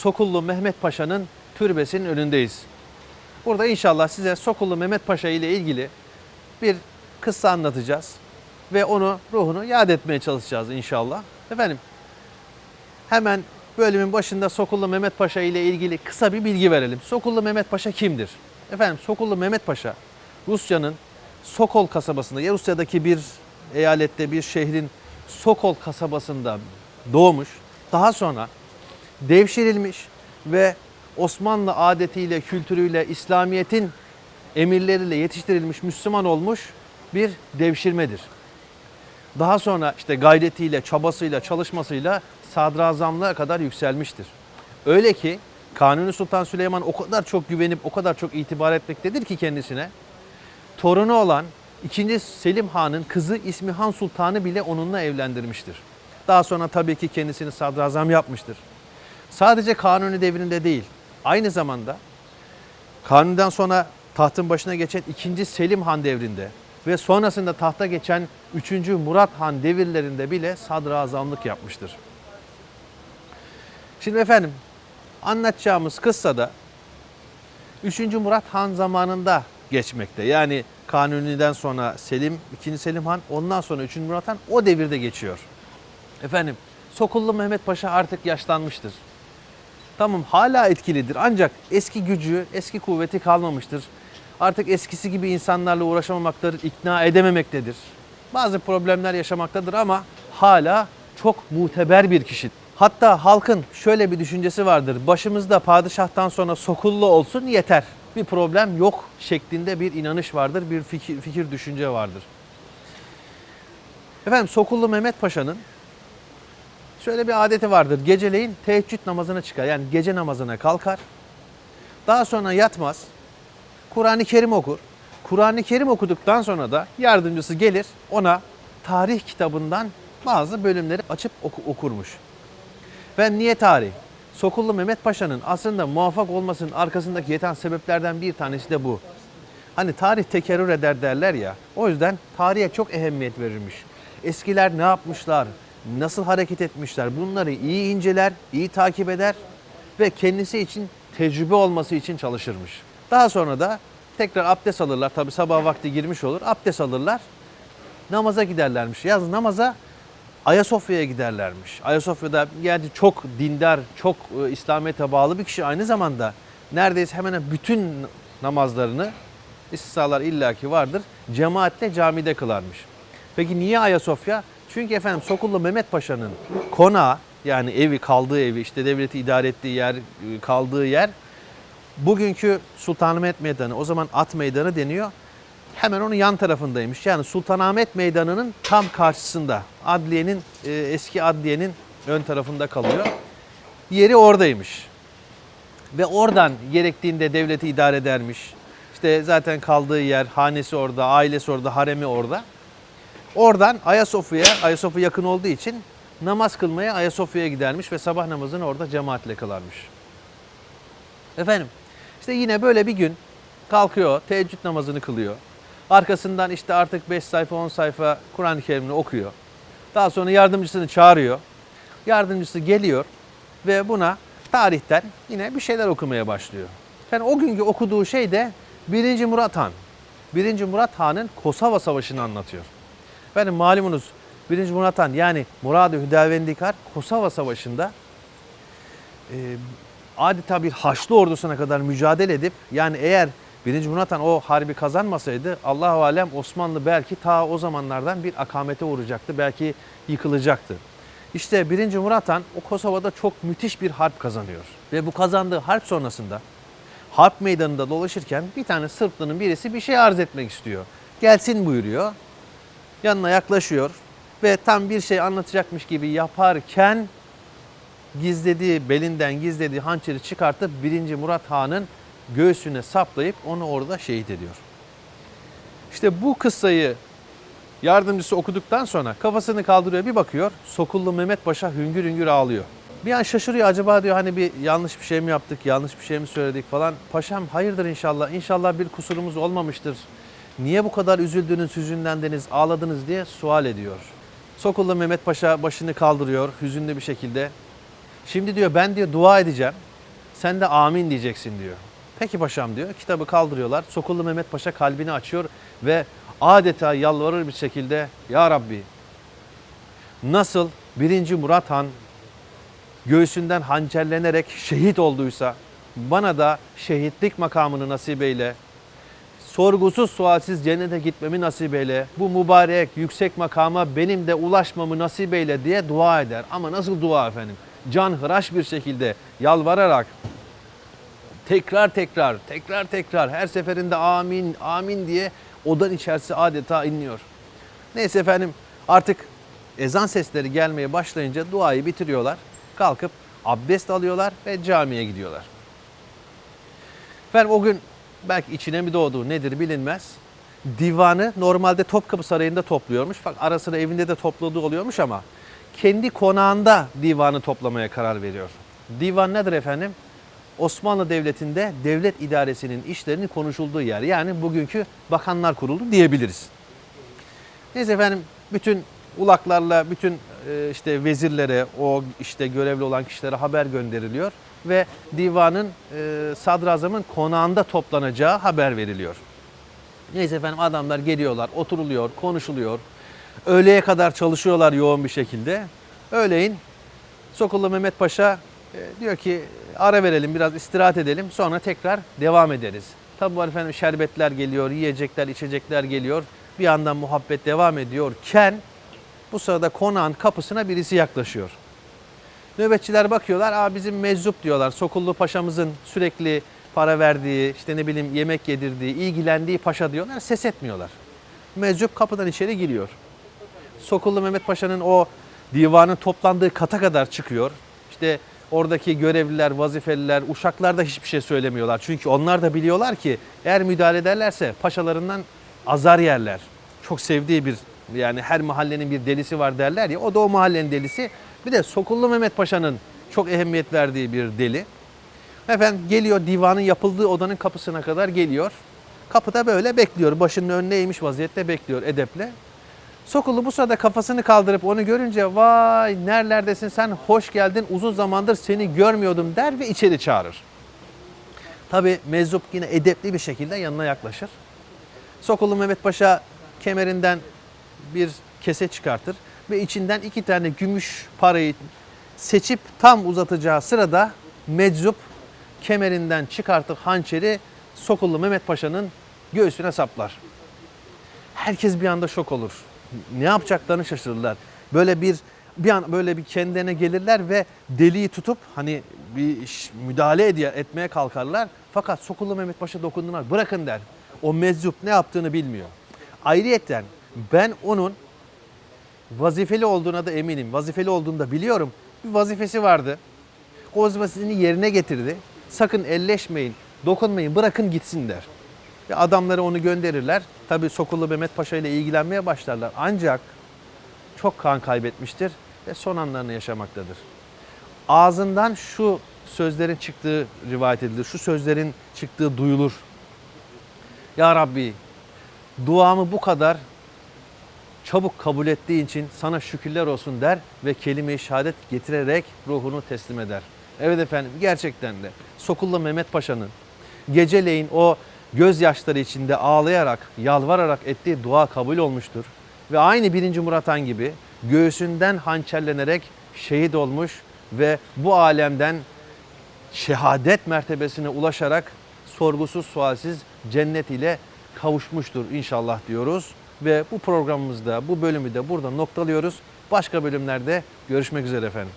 Sokullu Mehmet Paşa'nın türbesinin önündeyiz. Burada inşallah size Sokullu Mehmet Paşa ile ilgili bir kıssa anlatacağız ve onu ruhunu yad etmeye çalışacağız inşallah. Efendim hemen bölümün başında Sokullu Mehmet Paşa ile ilgili kısa bir bilgi verelim. Sokullu Mehmet Paşa kimdir? Efendim Sokullu Mehmet Paşa Rusya'nın Sokol kasabasında ya Rusya'daki bir eyalette bir şehrin Sokol kasabasında doğmuş. Daha sonra devşirilmiş ve Osmanlı adetiyle, kültürüyle, İslamiyet'in emirleriyle yetiştirilmiş Müslüman olmuş bir devşirmedir. Daha sonra işte gayretiyle, çabasıyla, çalışmasıyla sadrazamlığa kadar yükselmiştir. Öyle ki Kanuni Sultan Süleyman o kadar çok güvenip o kadar çok itibar etmektedir ki kendisine torunu olan 2. Selim Han'ın kızı İsmihan Sultan'ı bile onunla evlendirmiştir. Daha sonra tabii ki kendisini sadrazam yapmıştır. Sadece Kanuni devrinde değil, aynı zamanda Kanuni'den sonra tahtın başına geçen 2. Selim Han devrinde ve sonrasında tahta geçen 3. Murat Han devirlerinde bile sadrazamlık yapmıştır. Şimdi efendim anlatacağımız kıssada 3. Murat Han zamanında geçmekte. Yani Kanuni'den sonra Selim, 2. Selim Han, ondan sonra 3. Murat Han o devirde geçiyor. Efendim Sokullu Mehmet Paşa artık yaşlanmıştır. Tamam hala etkilidir ancak eski gücü, eski kuvveti kalmamıştır. Artık eskisi gibi insanlarla uğraşamamaktadır, ikna edememektedir. Bazı problemler yaşamaktadır ama hala çok muteber bir kişi. Hatta halkın şöyle bir düşüncesi vardır. Başımızda padişahtan sonra sokullu olsun yeter. Bir problem yok şeklinde bir inanış vardır, bir fikir, fikir düşünce vardır. Efendim Sokullu Mehmet Paşa'nın şöyle bir adeti vardır. Geceleyin teheccüd namazına çıkar. Yani gece namazına kalkar. Daha sonra yatmaz. Kur'an-ı Kerim okur. Kur'an-ı Kerim okuduktan sonra da yardımcısı gelir ona tarih kitabından bazı bölümleri açıp oku- okurmuş. Ve niye tarih? Sokullu Mehmet Paşa'nın aslında muvaffak olmasının arkasındaki yeten sebeplerden bir tanesi de bu. Hani tarih tekerrür eder derler ya. O yüzden tarihe çok ehemmiyet verilmiş. Eskiler ne yapmışlar, nasıl hareket etmişler bunları iyi inceler, iyi takip eder ve kendisi için tecrübe olması için çalışırmış. Daha sonra da tekrar abdest alırlar. Tabi sabah vakti girmiş olur. Abdest alırlar. Namaza giderlermiş. Yalnız namaza Ayasofya'ya giderlermiş. Ayasofya'da yani çok dindar, çok e, İslamiyet'e bağlı bir kişi aynı zamanda neredeyse hemen bütün namazlarını istisnalar illaki vardır. Cemaatle camide kılarmış. Peki niye Ayasofya? Çünkü efendim Sokullu Mehmet Paşa'nın konağı yani evi, kaldığı evi, işte devleti idare ettiği yer, e, kaldığı yer bugünkü Sultanahmet Meydanı, o zaman At Meydanı deniyor. Hemen onun yan tarafındaymış. Yani Sultanahmet Meydanı'nın tam karşısında. Adliyenin, e, eski adliyenin ön tarafında kalıyor. Yeri oradaymış. Ve oradan gerektiğinde devleti idare edermiş. İşte zaten kaldığı yer, hanesi orada, ailesi orada, haremi orada. Oradan Ayasofya'ya, Ayasofya yakın olduğu için namaz kılmaya Ayasofya'ya gidermiş ve sabah namazını orada cemaatle kılarmış. Efendim işte yine böyle bir gün kalkıyor, teheccüd namazını kılıyor. Arkasından işte artık 5 sayfa 10 sayfa Kur'an-ı Kerim'ini okuyor. Daha sonra yardımcısını çağırıyor. Yardımcısı geliyor ve buna tarihten yine bir şeyler okumaya başlıyor. Yani o günkü okuduğu şey de 1. Murat Han. 1. Murat Han'ın Kosova Savaşı'nı anlatıyor. Efendim malumunuz 1. Murat Han yani Murad-ı Hüdavendikar Kosova Savaşı'nda e, adeta bir Haçlı ordusuna kadar mücadele edip yani eğer 1. Murat Han o harbi kazanmasaydı Allahu alem Osmanlı belki ta o zamanlardan bir akamete uğrayacaktı. Belki yıkılacaktı. İşte 1. Murat Han o Kosova'da çok müthiş bir harp kazanıyor. Ve bu kazandığı harp sonrasında harp meydanında dolaşırken bir tane Sırplı'nın birisi bir şey arz etmek istiyor. Gelsin buyuruyor. Yanına yaklaşıyor ve tam bir şey anlatacakmış gibi yaparken gizlediği, belinden gizlediği hançeri çıkartıp 1. Murat Han'ın göğsüne saplayıp onu orada şehit ediyor. İşte bu kıssayı yardımcısı okuduktan sonra kafasını kaldırıyor bir bakıyor. Sokullu Mehmet Paşa hüngür hüngür ağlıyor. Bir an şaşırıyor acaba diyor hani bir yanlış bir şey mi yaptık, yanlış bir şey mi söyledik falan. Paşam hayırdır inşallah, inşallah bir kusurumuz olmamıştır. Niye bu kadar üzüldünüz, hüzünlendiniz, ağladınız diye sual ediyor. Sokullu Mehmet Paşa başını kaldırıyor hüzünlü bir şekilde. Şimdi diyor ben diyor dua edeceğim. Sen de amin diyeceksin diyor. Peki paşam diyor. Kitabı kaldırıyorlar. Sokullu Mehmet Paşa kalbini açıyor ve adeta yalvarır bir şekilde Ya Rabbi nasıl 1. Murat Han göğsünden hançerlenerek şehit olduysa bana da şehitlik makamını nasip eyle. Sorgusuz sualsiz cennete gitmemi nasip eyle. Bu mübarek yüksek makama benim de ulaşmamı nasip eyle diye dua eder. Ama nasıl dua efendim? Can hıraş bir şekilde yalvararak tekrar tekrar tekrar tekrar her seferinde amin amin diye odan içerisi adeta inliyor. Neyse efendim artık ezan sesleri gelmeye başlayınca duayı bitiriyorlar. Kalkıp abdest alıyorlar ve camiye gidiyorlar. Efendim o gün belki içine mi doğdu nedir bilinmez. Divanı normalde Topkapı Sarayı'nda topluyormuş. Fakat ara sıra evinde de topladığı oluyormuş ama kendi konağında divanı toplamaya karar veriyor. Divan nedir efendim? Osmanlı Devleti'nde devlet idaresinin işlerinin konuşulduğu yer. Yani bugünkü Bakanlar Kurulu diyebiliriz. Neyse efendim bütün ulaklarla bütün e, işte vezirlere, o işte görevli olan kişilere haber gönderiliyor ve divanın e, sadrazamın konağında toplanacağı haber veriliyor. Neyse efendim adamlar geliyorlar, oturuluyor, konuşuluyor. Öğleye kadar çalışıyorlar yoğun bir şekilde. Öğleyin Sokullu Mehmet Paşa e, diyor ki ara verelim biraz istirahat edelim sonra tekrar devam ederiz. Tabi var efendim şerbetler geliyor, yiyecekler, içecekler geliyor. Bir yandan muhabbet devam ediyorken bu sırada konağın kapısına birisi yaklaşıyor. Nöbetçiler bakıyorlar, Aa, bizim meczup diyorlar. Sokullu Paşa'mızın sürekli para verdiği, işte ne bileyim yemek yedirdiği, ilgilendiği paşa diyorlar. Ses etmiyorlar. Meczup kapıdan içeri giriyor. Sokullu Mehmet Paşa'nın o divanın toplandığı kata kadar çıkıyor. İşte oradaki görevliler, vazifeliler, uşaklar da hiçbir şey söylemiyorlar. Çünkü onlar da biliyorlar ki eğer müdahale ederlerse paşalarından azar yerler. Çok sevdiği bir yani her mahallenin bir delisi var derler ya o da o mahallenin delisi. Bir de Sokullu Mehmet Paşa'nın çok ehemmiyet verdiği bir deli. Efendim geliyor divanın yapıldığı odanın kapısına kadar geliyor. Kapıda böyle bekliyor. Başının önüne eğmiş vaziyette bekliyor edeple. Sokullu bu sırada kafasını kaldırıp onu görünce vay nerelerdesin sen hoş geldin uzun zamandır seni görmüyordum der ve içeri çağırır. Tabi meczup yine edepli bir şekilde yanına yaklaşır. Sokullu Mehmet Paşa kemerinden bir kese çıkartır ve içinden iki tane gümüş parayı seçip tam uzatacağı sırada meczup kemerinden çıkartıp hançeri Sokullu Mehmet Paşa'nın göğsüne saplar. Herkes bir anda şok olur. Ne yapacaklarını şaşırırlar. Böyle bir bir an böyle bir kendine gelirler ve deliği tutup hani bir müdahale ediyor, etmeye kalkarlar. Fakat Sokullu Mehmet Paşa dokunduğuna bırakın der. O meczup ne yaptığını bilmiyor. Ayrıyeten ben onun vazifeli olduğuna da eminim. Vazifeli olduğunu da biliyorum. Bir vazifesi vardı. O vazifesini yerine getirdi. Sakın elleşmeyin, dokunmayın, bırakın gitsin der. Ve adamları onu gönderirler. Tabii Sokullu Mehmet Paşa ile ilgilenmeye başlarlar. Ancak çok kan kaybetmiştir ve son anlarını yaşamaktadır. Ağzından şu sözlerin çıktığı rivayet edilir. Şu sözlerin çıktığı duyulur. Ya Rabbi duamı bu kadar çabuk kabul ettiğin için sana şükürler olsun der ve kelime-i şehadet getirerek ruhunu teslim eder. Evet efendim gerçekten de Sokullu Mehmet Paşa'nın geceleyin o gözyaşları içinde ağlayarak, yalvararak ettiği dua kabul olmuştur. Ve aynı 1. Murat Han gibi göğsünden hançerlenerek şehit olmuş ve bu alemden şehadet mertebesine ulaşarak sorgusuz sualsiz cennet ile kavuşmuştur inşallah diyoruz. Ve bu programımızda bu bölümü de burada noktalıyoruz. Başka bölümlerde görüşmek üzere efendim.